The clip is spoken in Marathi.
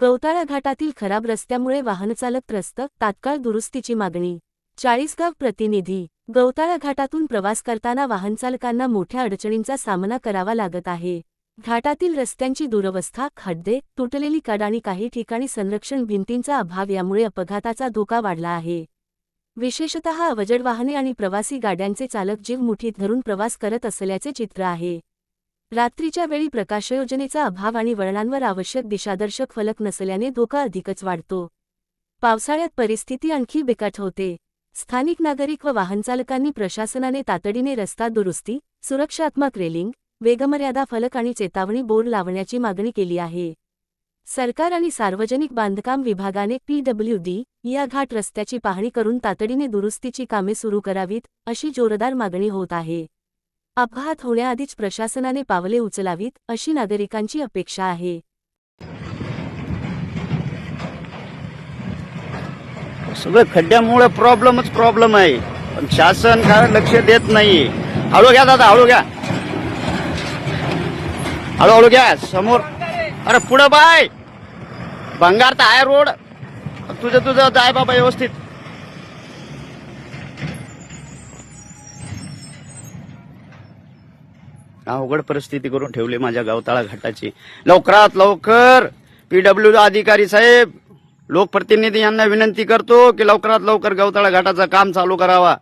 गवताळा घाटातील खराब रस्त्यामुळे वाहनचालक त्रस्त तात्काळ दुरुस्तीची मागणी. चाळीसगाव प्रतिनिधी गवताळा घाटातून प्रवास करताना वाहनचालकांना मोठ्या अडचणींचा सामना करावा लागत आहे. घाटातील रस्त्यांची दुरवस्था खड्डे तुटलेली कड आणि काही ठिकाणी संरक्षण भिंतींचा अभाव यामुळे अपघाताचा धोका वाढला आहे. विशेषतः अवजड वाहने आणि प्रवासी गाड्यांचे चालक जीव मुठीत धरून प्रवास करत असल्याचे चित्र आहे. रात्रीच्या वेळी प्रकाशयोजनेचा अभाव आणि वळणांवर आवश्यक दिशादर्शक फलक नसल्याने धोका अधिकच वाढतो. पावसाळ्यात परिस्थिती आणखी बिकट होते. स्थानिक नागरिक व वाहनचालकांनी प्रशासनाने तातडीने रस्ता दुरुस्ती सुरक्षात्मक रेलिंग वेगमर्यादा फलक आणि चेतावणी बोर्ड लावण्याची मागणी केली आहे. सरकार आणि सार्वजनिक बांधकाम विभागाने पीडब्ल्यूडी या घाट रस्त्याची पाहणी करून तातडीने दुरुस्तीची कामे सुरू करावीत अशी जोरदार मागणी होत आहे. अपघात होण्याआधीच प्रशासनाने पावले उचलावीत अशी नागरिकांची अपेक्षा आहे. सगळं खड्ड्यामुळे प्रॉब्लेमच प्रॉब्लेम आहे पण शासन काय लक्ष देत नाही. हळू घ्या दादा हळू घ्या. हळूहळू घ्या. समोर. अरे पुढं बाय. भंगार तर आहे रोड. तुझं तुझं जाय बाबा व्यवस्थित. अवघड परिस्थिती करून ठेवली माझ्या गावताळा घाटाची. लवकरात लवकर पीडब्ल्यू अधिकारी साहेब लोकप्रतिनिधी यांना विनंती करतो की लवकरात लवकर गवताळा घाटाचं काम चालू करावा.